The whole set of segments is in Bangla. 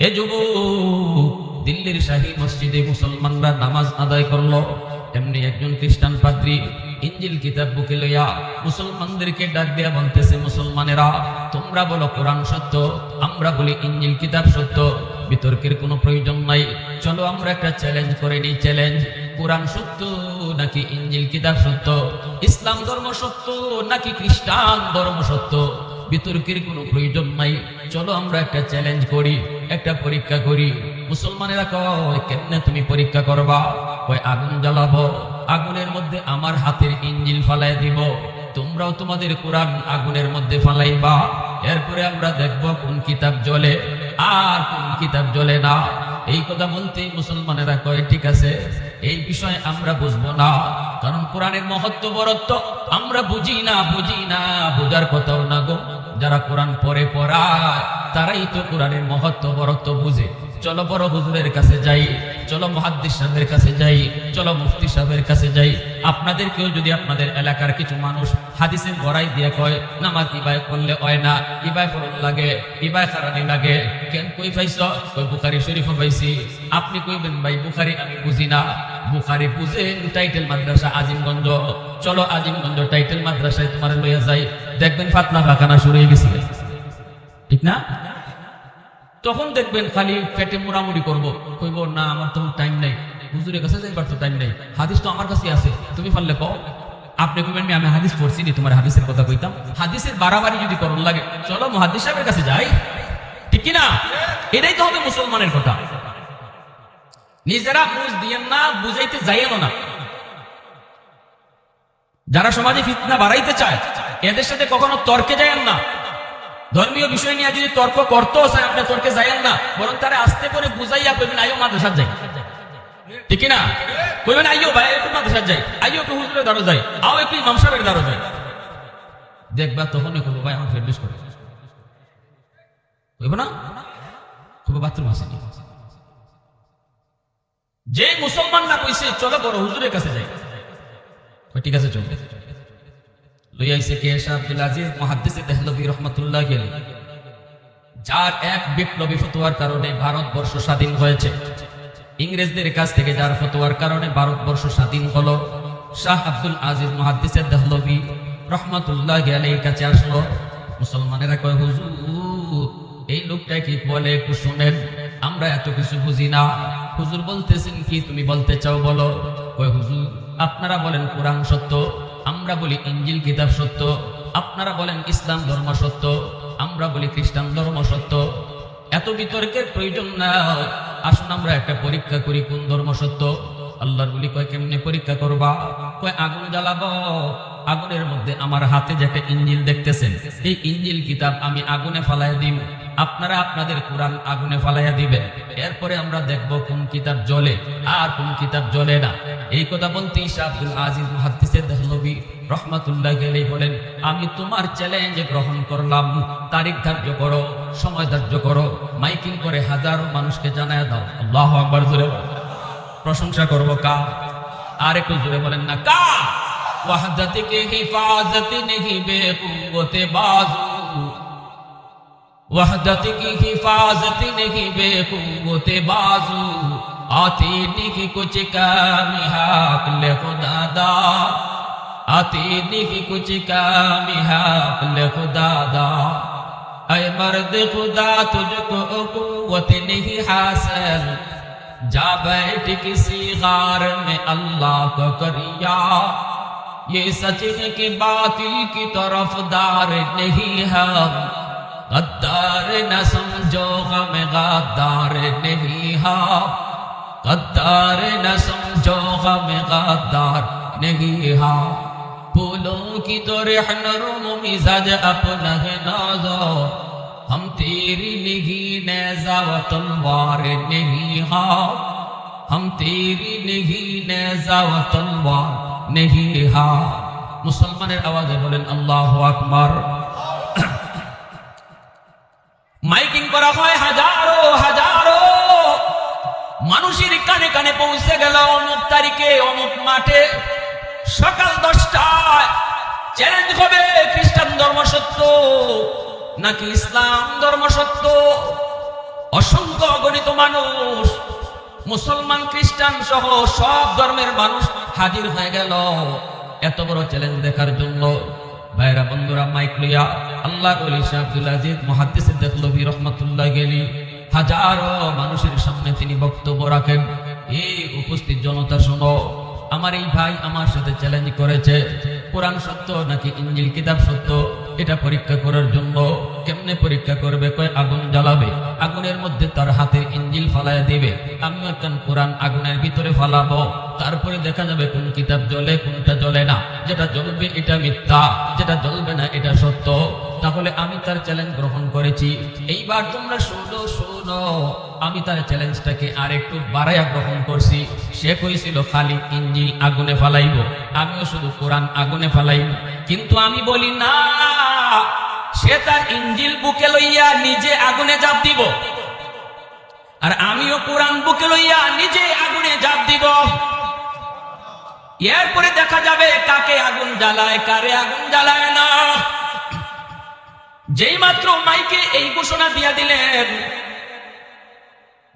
এ যুব দিল্লির শাহী মসজিদে মুসলমানরা নামাজ আদায় করল। এমনি একজন খ্রিস্টান পাদ্রী ইঞ্জিল কিতাব বুকে লইয়া মুসলমানদেরকে ডাক দিয়া বলতেছে, মুসলমানেরা, তোমরা বলো কোরআন সত্য, আমরা বলি ইঞ্জিল কিতাব সত্য, বিতর্কের কোনো প্রয়োজন নাই। চলো আমরা একটা চ্যালেঞ্জ করে নিই চ্যালেঞ্জ কোরআন সত্য নাকি ইঞ্জিল কিতাব সত্য? ইসলাম ধর্ম সত্য নাকি খ্রিস্টান ধর্ম সত্য? বিতর্কের কোনো প্রয়োজন নাই। চলো আমরা একটা চ্যালেঞ্জ করি, একটা পরীক্ষা করি। মুসলমানেরা কয়, কেমনে তুমি পরীক্ষা করবা? কয়, আগুন জ্বালাবো, আগুনের মধ্যে আমার হাতের ইঞ্জিল ফালাই দিব। তোমরাও তোমাদের কোরআন আগুনের মধ্যে ফালাইবা। এরপরে আমরা দেখব কোন কিতাব জ্বলে আর কোন কিতাব জ্বলে না। এই কথা বলতে মুসলমানেরা কয়, ঠিক আছে, এই বিষয়ে আমরা বুঝব না। কারণ কোরআনের মহত্ব বরত্ব, আমরা বুঝি না বুঝি না, বোঝার কথাও না গো। যারা কোরআন পড়ে, পড়ায়, তারাই তো কোরআনের মহত্ব বরত্ব বুঝে। চলো বড় হুজুরের কাছে যাই, চলো মহাদ্দিস সাহেবের কাছে যাই, চলো মুফতি সাহেবের কাছে যাই। আপনাদেরকেও যদি আপনাদের এলাকার কিছু মানুষ হাদিসের গড়াই দিয়ে কয়, নামাজ ইবাই করলে হয় না ইবাই ফরন লাগে ইবাই খারানি লাগে, কেন কই পাইছ? কই, বুখারি শরীফ পাইছি। আপনি কইবেন, ভাই, বুখারি আমি বুঝি না। বুখারি বুঝেন টাইটেল মাদ্রাসা আজিমগঞ্জ। চলো আজিমগঞ্জ টাইটেল মাদ্রাসায় তোমার লইয়া যাই। দেখবেন ফাতনা ফাঁকানা শুরু হয়ে গেছে। ঠিক না? তখন দেখবেন খালি পেটে মোড়ামুড়ি করব। কইব, না, আমার তখন টাইম নাই। হুজুরের কাছে যাইবার তো টাইম নাই। হাদিস তো আমার কাছে আছে। তুমি পারলে কও? আপনি কইবেন, আমি হাদিস পড়ছি নি, তোমার হাদিসের কথা কইতাম। হাদিসের বাড়াবাড়ি যদি করুন লাগে। চলো মহাদিস সাহেবের কাছে যাই। ঠিক কি না? এটাই তো হবে মুসলমানের কথা। নিজেরা বুঝ দিয়েন না, বুঝাইতে যাইয়েন না। যারা সমাজে ফিতনা বাড়াইতে চায়, এদের সাথে কখনো তর্কে যায়েন না। ধর্মীয় বিষয় নিয়ে যদি তর্ক করতেও চায়, আপনি তর্কে যাইয়েন না, বরং তারা আস্তে করে বুঝাইয়া কইবেন আইও মাদ্রাসা যাই। ঠিক না কইবেন আইও ভাই, একটু মাদ্রাসা যাই। আইও একটু হুজুরের দ্বারা যাই। আও একটু ইমাম সাহেবের দ্বারা যাই। দেখবা তখনই করব ভাই, আমার ফেরলিশ করে। কইব না? খুব বাথরুম আছে যে মুসলমান না কইছে, চলো বড় হুজুরের কাছে যাই। ঠিক আছে, চল। লইয়াইছে কে শাহ আব্দুল আজিজ মুহাদ্দিস দেহলভী রহমাতুল্লাহ আলাইহি। যার এক বিপ্লবী ফতোয়ার কারণে ভারতবর্ষ স্বাধীন হয়েছে। ইংরেজদের কাছ থেকে যার ফতোয়ার কারণে ভারতবর্ষ স্বাধীন হলো, শাহ আব্দুল আজিজ মুহাদ্দিস দেহলভী রহমাতুল্লাহ আলাইহির কাছে আসলো। মুসলমানেরা কয়, হুজুর, এই লোকটা কি বলে, একটু শুনেন, আমরা এত কিছু বুঝি না। হুজুর বলতেছেন কি? তুমি বলতে চাও, বলো। কয় হুজুর, আপনারা বলেন কোরআন সত্য, আমরা বলি ইঞ্জিল কিতাব সত্য, আপনারা বলেন ইসলাম ধর্ম সত্য, আমরা বলি খ্রিস্টান ধর্ম সত্য। এত বিতর্কের প্রয়োজন না। আসুন আমরা একটা পরীক্ষা করি, কোন ধর্ম সত্য? আল্লাহর বলি কয়, কেমনে পরীক্ষা করবা? কয়, আগুন জ্বালাবো। আগুনের মধ্যে আমার হাতে যেটা ইঞ্জিল দেখতেছেন, এই ইঞ্জিল কিতাব আমি আগুনে ফালাইয়া দিব। আপনারা আপনাদের কোরআন আগুনে ফালাইয়া দিবেন। এরপরে আমরা দেখব কোন কিতাব জ্বলে আর কোন কিতাব জ্বলে না। এই কথা বলতে আব্দুল আজিজ মুহাদ্দিসের দেহলভী রহমাতুল্লাহ গেলে বলেন, আমি তোমার চ্যালেঞ্জ গ্রহণ করলাম। তারিখ ধার্য করো, সময় ধার্য করো। মাইকিং করে হাজারো মানুষকে জানায় দাও। আল্লাহ আকবার জোরে প্রশংসা করব কা আর একটু জোরে বলেন না কা وحدت کی حفاظت نہیں بے قوت بازو۔ وحدت کی حفاظت نہیں بے قوت بازو۔ آتی نہیں کچھ کامی لے خدا دا۔ آتی نہیں کچھ کامی لے خدا دا۔ اے مرد خدا، تجھ کو قوت نہیں حاصل۔ جا بیٹھ کسی غار میں اللہ کو کریا۔ یہ سچ کے باطل کی طرف دار نہیں ہے۔ قدار نہ سمجھو غم غدار نہیں ہے۔ قدار نہ سمجھو غم غدار نہیں ہے۔ پھولوں کی تو رحن روم مزاج اپنا ہے نازو۔ ہم تیری نہیں نیزا و تلوار نہیں ہاں ہم تیری نہیں نیزا و تلوار মুসলমানের আওয়াজে বলেন, আল্লাহ আকবার। মাইকিং করা হয় হাজারো হাজারো। মানুষের কানে কানে পৌঁছে গেল অমুক তারিখে, অমুক মাঠে। সকাল দশটায় চ্যালেঞ্জ হবে, খ্রিস্টান ধর্ম সত্য নাকি ইসলাম ধর্ম সত্য? অসংখ্য অগণিত মানুষ, মুসলমান, খ্রিস্টান সহ সব ধর্মের মানুষ হাজির হয়ে গেল। এত বড় চ্যালেঞ্জ দেখার জন্য। ভাইরা, বন্ধুরা মাইক লইয়া আল্লাহ বলি আব্দুল আজিজ মহাদিস দেখলবি রহমতুল্লাহ গেলি। হাজারো মানুষের সামনে তিনি বক্তব্য রাখেন। এই উপস্থিত জনতা, শোনো, আমার এই ভাই আমার সাথে চ্যালেঞ্জ করেছে। কোরআন সত্য নাকি ইঞ্জিল কিতাব সত্য? এটা পরীক্ষা করার জন্য কেমনে পরীক্ষা করবে? কয় আগুন জ্বালাবে। আগুনের মধ্যে তার হাতে ইঞ্জিল ফালায় দিবে। আমি একটা কোরআন আগুনের ভিতরে ফালাবো। তারপরে দেখা যাবে কোন কিতাব জ্বলে, কোনটা জ্বলে না। যেটা জ্বলবে এটা মিথ্যা, যেটা জ্বলবে না এটা সত্য। তাহলে আমি তার চ্যালেঞ্জ গ্রহণ করেছি। এইবার তোমরা শুনো শুনো। আমি তার চ্যালেঞ্জটাকে আর একটু বাড়াইয়া গ্রহণ করছি। সে কইছিল, খালি ইঞ্জিল আগুনে ফালাইব। আমিও শুধু কোরআন আগুনে ফালাইব। কিন্তু আমি বলি, না, সে তার ইঞ্জিল বুকে লইয়া নিজে আগুনে জাপ দিব। আর আমিও কোরআন বুকে লইয়া নিজে আগুনে জাপ দিব। এরপরে দেখা যাবে কাকে আগুন জ্বালায়, কারে আগুন জ্বালায় না। যেই মাত্র মাইকে এই ঘোষণা দিয়া দিলেন,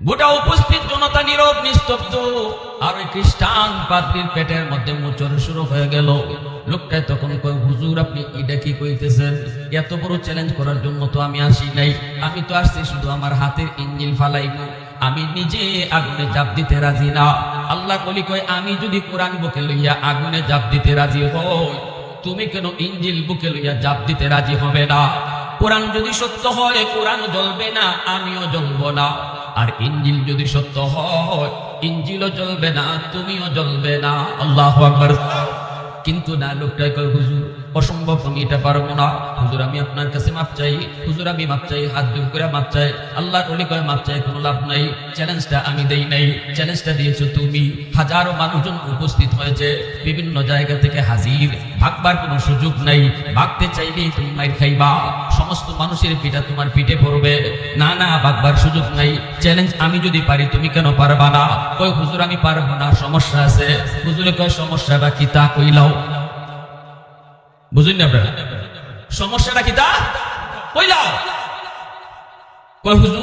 গোটা উপস্থিত জনতা নীরব, নিস্তব্ধ, আর ওই খ্রিস্টান পাত্রীর পেটের মধ্যে মোচর শুরু হয়ে গেল। লোকটাই তখন কয়, হুজুর, আপনি এটা কি কইতেছেন? এত বড় চ্যালেঞ্জ করার জন্য তো আমি আসি নাই। আমি তো আসছি শুধু আমার হাতের ইঞ্জিল ফালাইব। আমি নিজে আগুনে জাপ দিতে রাজি না। আল্লাহ কলি কয়, আমি যদি কোরআন বুকে লইয়া আগুনে জাপ দিতে রাজি হই, তুমি কেন ইঞ্জিল বুকে লইয়া জাপ দিতে রাজি হবে না? কোরআন যদি সত্য হয়, কোরআন জ্বলবে না, আমিও জ্বলব না। আর ইঞ্জিল যদি সত্য হয়, ইঞ্জিলও জ্বলবে না, তুমিও জ্বলবে না। আল্লাহ কিন্তু না লোকটাই কয়, হুজুর, অসম্ভব, আমি এটা পারব না। হুজুর, আমি আপনার কাছে মাপ চাই। হুজুর, আমি মাপ চাই, হাত জোর করে মাপ চাই। আল্লাহ অলি কয়, মাপ চাই, কোনো লাভ নাই। চ্যালেঞ্জটা আমি দেই নাই। চ্যালেঞ্জটা দিয়েছ তুমি। হাজারো মানুষজন উপস্থিত হয়েছে। বিভিন্ন জায়গা থেকে হাজির। ভাগবার কোনো সুযোগ নাই। ভাগতে চাইলেই তুমি মাইর খাইবা। সমস্ত মানুষের পিঠা তোমার পিঠে পড়বে। না না ভাগবার সুযোগ নাই। চ্যালেঞ্জ আমি যদি পারি, তুমি কেন পারবা না? কই হুজুর, আমি পারব না, সমস্যা আছে। হুজুরে কয়, সমস্যাটা কি তা কইলাও বুঝুন না আপনারা? সমস্যাটা কি তা কইলাও কই হুজুর,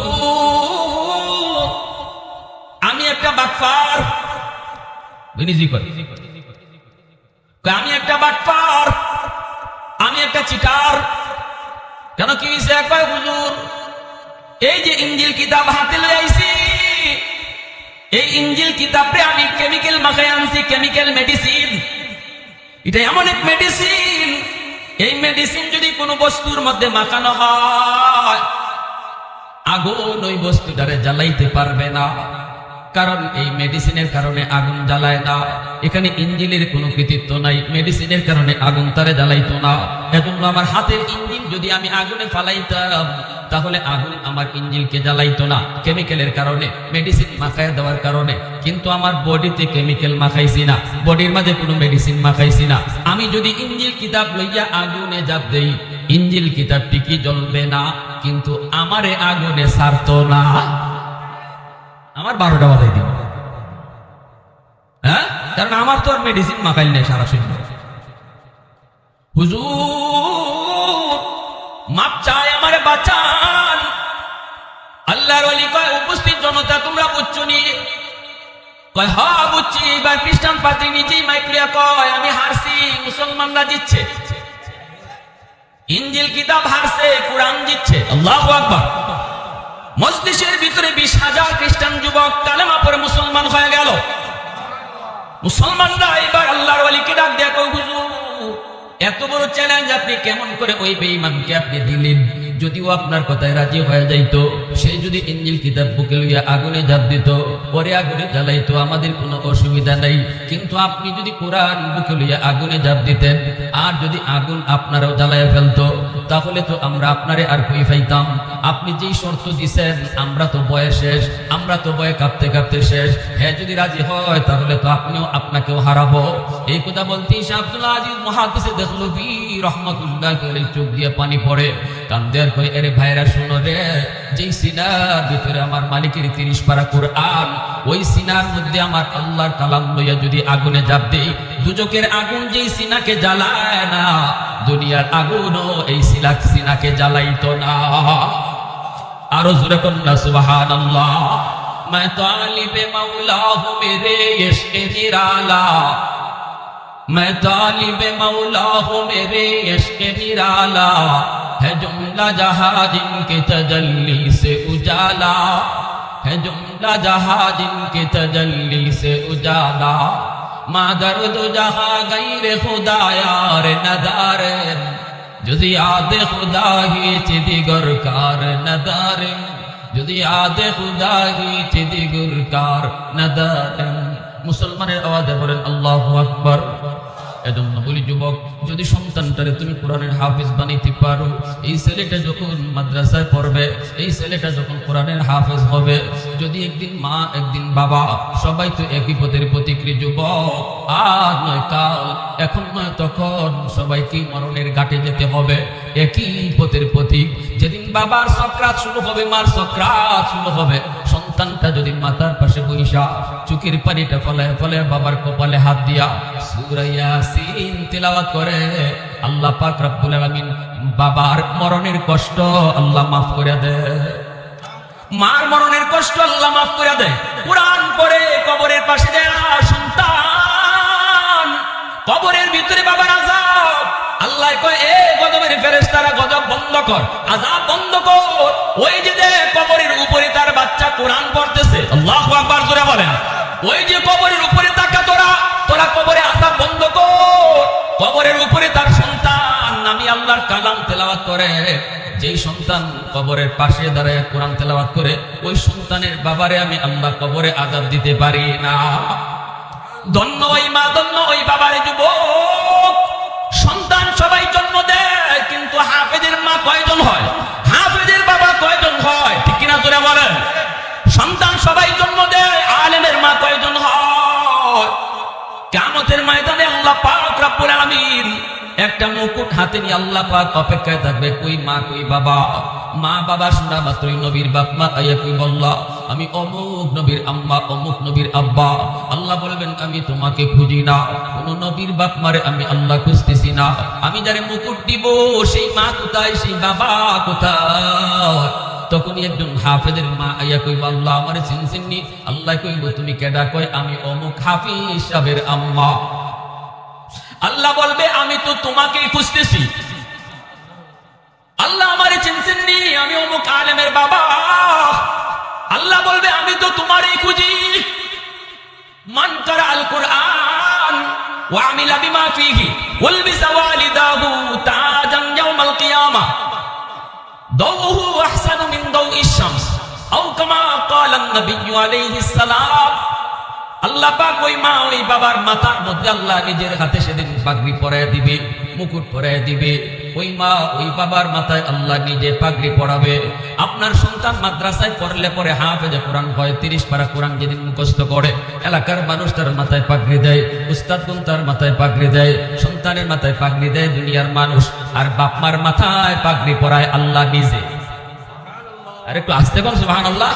আমি একটা বাটফার। বিনিজি কর আমি একটা বাটফার, আমি একটা চিটার। কেন কি হয়েছে কয়, হুজুর, এই যে ইঞ্জিল কিতাব হাতে লই আইছি, এই ইঞ্জিল কিতাবে আমি কেমিক্যাল মাখাই আনছি কেমিক্যাল মেডিসিন এটা এমন এক মেডিসিন এই মেডিসিন যদি কোনো বস্তুর মধ্যে মাখানো হয়, আগুন ওই বস্তুটারে জ্বালাইতে পারবে না। কারণ এই মেডিসিনের কারণে আগুন জ্বালায় না। এখানে ইঞ্জিনের কোনো কৃতিত্ব নাই মেডিসিনের কারণে আগুন তারে জ্বালাইতো না। এজন্য আমার হাতের ইঞ্জিন যদি আমি আগুনে ফালাইতাম, তাহলে আগুন আমার ইঞ্জিনকে জ্বালাইতো না কেমিক্যালের কারণে মেডিসিন মাখায় দেওয়ার কারণে। কিন্তু আমার বডিতে কেমিক্যাল মাখাইছি না, বডির মাঝে কোনো মেডিসিন মাখাইছি না। আমি যদি ইঞ্জিল কিতাব লইয়া আগুনে জাপ দেই, ইঞ্জিল কিতাবটি কি জ্বলবে না? কিন্তু আমারে আগুনে সারতো না। আমার বারোটা বাজাই দিন হ্যাঁ? কারণ আমার তো আর মেডিসিন মাখাইল নেই সারা শরীর। হুজুর, মাপ বাঁচান। আল্লাহর ওলি কয়, উপস্থিত জনতা, তোমরা বুঝছ নি? কয়, হা, বুঝছি। এবার খ্রিস্টান পাত্রী নিজেই মাইক্রিয়া কয়, আমি হারছি, মুসলমানরা জিতছে। ইঞ্জিল কিতাব হারছে, কোরআন জিতছে। আল্লাহ আকবার। মজলিসের ভিতরে বিশ হাজার খ্রিস্টান যুবক কালেমা পরে মুসলমান হয়ে গেল। মুসলমানরা এবার আল্লাহর ওয়ালিকে ডাক দেখো হুজুর, এত বড় চ্যালেঞ্জ আপনি কেমন করে ওই বেঈমানকে আপনি দিলেন? যদিও আপনার কথায় রাজি হয়ে যাইতো, সে যদি ইঞ্জিল কিতাব বুকে লইয়া আগুনে জাপ দিত, পরে আগুনে জ্বালাইতো, আমাদের কোনো অসুবিধা নাই। কিন্তু আপনি যদি কোরআন বুকে লইয়া আগুনে ঝাঁপ দিতেন, আর যদি আগুন আপনারাও জ্বালাইয়া ফেলতো, তাহলে তো আমরা আপনারে আর কই পাইতাম? আপনি যেই শর্ত দিছেন, আমরা তো বয়ে শেষ, আমরা তো বয়ে কাঁপতে কাঁপতে শেষ। হ্যাঁ যদি রাজি হয়, তাহলে তো আপনিও আপনাকেও হারাবো। এই কথা বলতেই সে আব্দুল আজিজ মহাদিসে দেখল বি রহমতুল্লাহ চোখ দিয়ে পানি পড়ে। কান্দের কই এরে ভাইরা শুনো রে যেই সিনার ভিতরে আমার মালিকের তিরিশ পারা কোরআন ওই সিনার মধ্যে আমার আল্লাহর কালাম লইয়া যদি আগুনে জাপ দেই দুজকের আগুন যেই সিনাকে জ্বালায় না দুনিয়ার আগুনও এই সিলাক সিনাকে জ্বালাইতো না আরো জোরে কন্যা সুবাহান আল্লাহ मैं तालिब मौला हूँ मेरे इश्क निराला मैं तालिब मौला हूँ मेरे इश्क निराला ہے جملہ جہاں جن کے تجلی سے اجالا، ہے جملہ جہاں جن کے تجلی سے اجالا۔ ماں درد جہاں غیر خدا یار ندار، جزیات خدا ہی چدی گرکار کار ندار۔ جزیات خدا ہی چدی گرکار کار ندار۔ مسلمان آواز بولن اللہ اکبر۔ এজন্য বলি যুবক, যদি সন্তানটারে তুমি কোরআনের হাফিজ বানাইতে পারো, এই ছেলেটা যখন মাদ্রাসায় পড়বে, এই ছেলেটা যখন কোরআনের হাফিজ হবে, যদি একদিন মা, একদিন বাবা, সবাই তো একই পথের যুবক। আর নয় কাল, এখন নয় তখন সবাইকে মরণের ঘাটে যেতে হবে, একই পথের প্রতীক। যেদিন বাবার সক্রাত শুরু হবে, মার সক্রাত শুরু হবে সন্তানটা যদি মাতার পাশে বৈশা চুকির পানিটা ফলে ফলে বাবার কপালে হাত দিয়া সুরাইয়া সিন তিলাওয়াত করে, আল্লাহ পাক রব্বুল আলামিন বাবার মরণের কষ্ট আল্লাহ মাফ করে দেয় মার মরণের কষ্ট আল্লাহ মাফ করে দেয় কোরআন পড়ে কবরের পাশে দেয় সন্তান, কবরের ভিতরে বাবার আজাব আল্লাহ কয়, এ গজবের ফেরেশতারা, গজব বন্ধ কর আজাব বন্ধ কর। ওই যে দেখ কবরের উপরে তার বাচ্চা কোরআন পড়তেছে, আল্লাহু আকবার জোরে বলেন। ওই যে কবরের উপরে তাকা তোরা তোরা কবরে আজাব বন্ধ কর। কবরের উপরে তার সন্তান, আমি আল্লাহর কালাম তেলাওয়াত করে। যেই সন্তান কবরের পাশে দাঁড়ায় কোরআন তেলাওয়াত করে, ওই সন্তানের বাবারে আমি আল্লাহ কবরে আজাব দিতে পারি না। ধন্য ওই মা, ধন্য ওই বাবারে যুবক। সবাই জন্ম দেয়, কিন্তু হাফেজের মা কয়জন হয়? হাফেজের বাবা কয়জন হয়? ঠিক কিনা তোরা বলেন? সন্তান সবাই জন্ম দেয়, আলেমের মা কয়জন হয়? কামতের ময়দানে আল্লাহ পাক রব্বুল আলামিন একটা মুকুট হাতে নিয়ে আল্লাহ পাক অপেক্ষায় থাকবে, কই মা, কই বাবা? মা, বাবা শোনা মাত্রই নবীর বাপ, মা আইয়া কই বললা আমি অমুক নবীর আম্মা, অমুক নবীর আব্বা। আল্লাহ বলবেন, আমি তোমাকে খুঁজি না। কোন নবীর বাপ মারে আমি আল্লাহ খুঁজতেছি না। আমি যারে মুকুট দিব, সেই মা কোথায়, সেই বাবা কোথায়? তখনই একজন হাফেজের মা আইয়া কইব আল্লাহ আমারে চিনচিননি আল্লাহ কইব তুমি কেডা কই আমি অমুক হাফিজ সাহেবের আম্মা। আল্লাহ বলবে আমি তো তোমাকেই খুঁজতেছি আল্লাহ আমারে চিনচিননি আমি অমুক আলেমের বাবা আল্লাহ বলবে আমি তো তোমারই খুঁজি মান করা আল কোরআন وعمل بما فيه ولبس والداه تاجا يوم القيامه ضوءه أحسن من ضوء الشمس أو كما قال النبي عليه السلام আল্লাহ পাক ওই মা ওই বাবার মাথার মধ্যে আল্লাহ নিজের হাতে সেদিন পাগড়ি পরায় দিবে, মুকুট পরায় দিবে। ওই মা, ওই বাবার মাথায় আল্লাহ নিজে পাগড়ি পরাবে। আপনার সন্তান মাদ্রাসায় পড়লে পরে হাফেজে কোরআন হয়, তিরিশ পারা কোরআন যেদিন মুখস্থ করে। এলাকার মানুষ তার মাথায় পাগড়ি দেয় উস্তাদগুন তার মাথায় পাগড়ি দেয়, সন্তানের মাথায় পাগড়ি দেয় দুনিয়ার মানুষ। আর বাপমার মাথায় পাগড়ি পরায় আল্লাহ নিজে। আর একটু আসতে কর সুবাহান আল্লাহ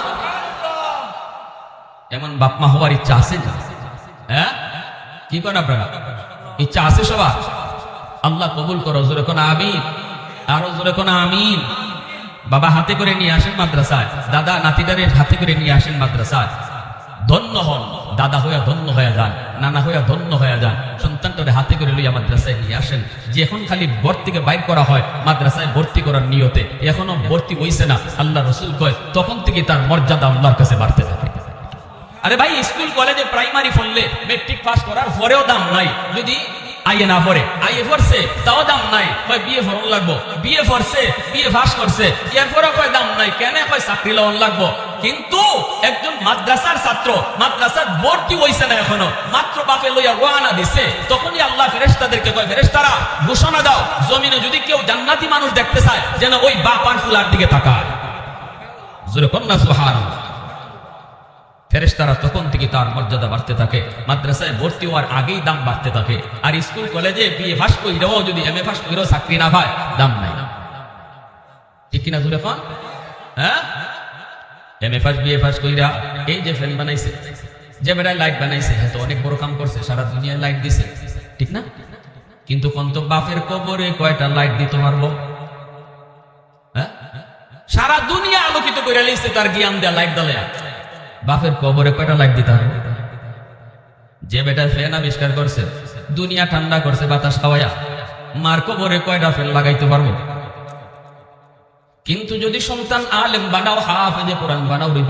এমন বাপমা হওয়ার ইচ্ছা আছে না? হ্যাঁ? কি করেন আপনারা? ইচ্ছা আছে সবার? আল্লাহ কবুল করো, জোরে কোন আমিন। আরও জোরে কোন আমিন। বাবা হাতে করে নিয়ে আসেন মাদ্রাসায়। দাদা নাতিদারে হাতে করে নিয়ে আসেন মাদ্রাসায়। ধন্য হন। দাদা হইয়া ধন্য হয়ে যান, নানা হইয়া ধন্য হয়ে যান। সন্তানটারে হাতে করে লইয়া মাদ্রাসায় নিয়ে আসেন। যে এখন খালি ভর্তিকে বাইর করা হয়, মাদ্রাসায় ভর্তি করার নিয়তে। এখনও ভর্তি হইছে না। আল্লাহ রসুল কয়, তখন থেকে তার মর্যাদা আল্লাহর কাছে বাড়তে থাকে। আরে ভাই, স্কুল, কলেজে প্রাইমারি পড়লে মেট্রিক পাস করার পরেও দাম নাই। যদি না পড়ে পড়ছে, তাও দাম নাই। কয় বিয়ে লাগবো? বিয়ে পড়ছে বিয়ে পাস করছে। এরপরে কয়, দাম নাই। কেন কয়, চাকরি লাগবো? কিন্তু একজন মাদ্রাসার ছাত্র, মাদ্রাসার ভর্তি না এখনও, মাত্র বাপে লইয়া রোয়ানা দিছে, তখনই আল্লাহ ফেরেশতাদেরকে কয়, ফেরেশতারা, ঘোষণা দাও, জমিনে যদি কেউ জান্নাতি মানুষ দেখতে চায়, যেন ওই বাপ আর ফুলার দিকে তাকায়। জোরে কন্যা সুবহানাল্লাহ। ফেরেশতারা তখন থেকে তার মর্যাদা বাড়তে থাকে, মাদ্রাসায় ভর্তি হওয়ার আগেই দাম বাড়তে থাকে, আর স্কুল, কলেজে বিএ ফাঁস কইরাও যদি এম এ ফাঁস কইরাও চাকরি না পায়, দাম নাই। ঠিক কিনা খান? হ্যাঁ? এম এ ফাঁস, বিএ ফাঁস কইরা এই যে ফ্যান বানাইছে, যে বেড়ায় লাইট বানাইছে হ্যাঁ তো অনেক বড় কাম করছে, সারা দুনিয়ায় লাইট দিছে, ঠিক না? কিন্তু কন্ত বাপের কবরে কয়টা লাইট দিতে পারব? হ্যাঁ? সারা দুনিয়া আলোকিত করে লিখছে তার জ্ঞান দেয়া লাইট দলে বাপের কবরে কয়টা লাইট দিতে হবে। যে বেটা ফ্যান আবিষ্কার করছে, দুনিয়া ঠান্ডা করছে, বাতাস খাওয়াইয়া মার কবরে কয়টা ফ্যান লাগাইতে পারব? কিন্তু যদি সন্তান আলেম বানাও, হাফেজে কোরআন বানাও রে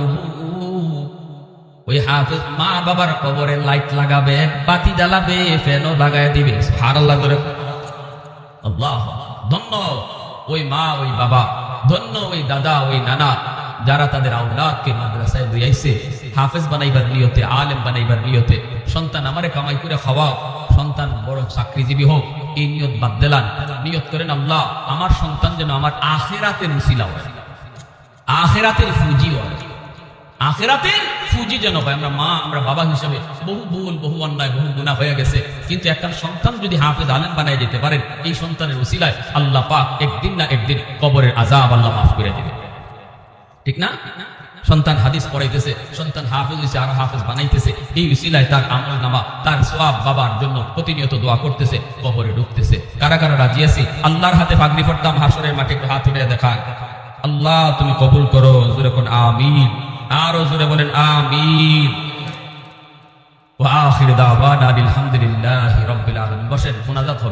ওই হাফেজ মা বাবার কবরে লাইট লাগাবে, বাতি জ্বালাবে, ফ্যানও লাগাই দিবে। ভাড়া করে। আল্লাহ, ধন্য ওই মা, ওই বাবা, ধন্য ওই দাদা, ওই নানা। যারা তাদের আউলাদকে মাদ্রাসায় দিয়েছে হাফেজ বানাইবার নিয়তে, আলেম বানাইবার নিয়তে, সন্তান আমারে কামাই করে খাওয়াও সন্তান বড় চাকরিজীবী হোক, এই নিয়ত বাদ দিলাম। নিয়ত করেন আল্লাহ আমার সন্তান যেন আমার আখেরাতের হয়। আখেরাতের ফুজি হয়। আখেরাতের ফুজি যেন হয়। আমরা মা, আমরা বাবা হিসাবে বহু ভুল, বহু অন্যায়, বহু গুণা হয়ে গেছে। কিন্তু একটা সন্তান যদি হাফেজ, আলেম বানাই যেতে পারেন, এই সন্তানের উসিলায় আল্লাহ পাক একদিন না একদিন কবরের আজাব আল্লাহ মাফ করে দেবে ঠিক না? সন্তান হাদিস পড়াইতেছে, সন্তান হাফেজ হয়েছে আর হাফেজ বানাইতেছে। এই উসিলায় তার আমল নামা, তার সওয়াব বাবার জন্য প্রতিনিয়ত দোয়া করতেছে, কবরে ঢুকতেছে। কারা কারা রাজি আছি? আল্লাহর হাতে পাগড়ি পড়তাম হাসরের মাঠে একটু হাত উঠে দেখান। আল্লাহ, তুমি কবুল করো, জোরে আমিন। আরও জোরে বলেন আমিন। ওয়া আখির দাওয়ানা আলহামদুলিল্লাহি রাব্বিল আলামিন। বসেন, মুনাজাত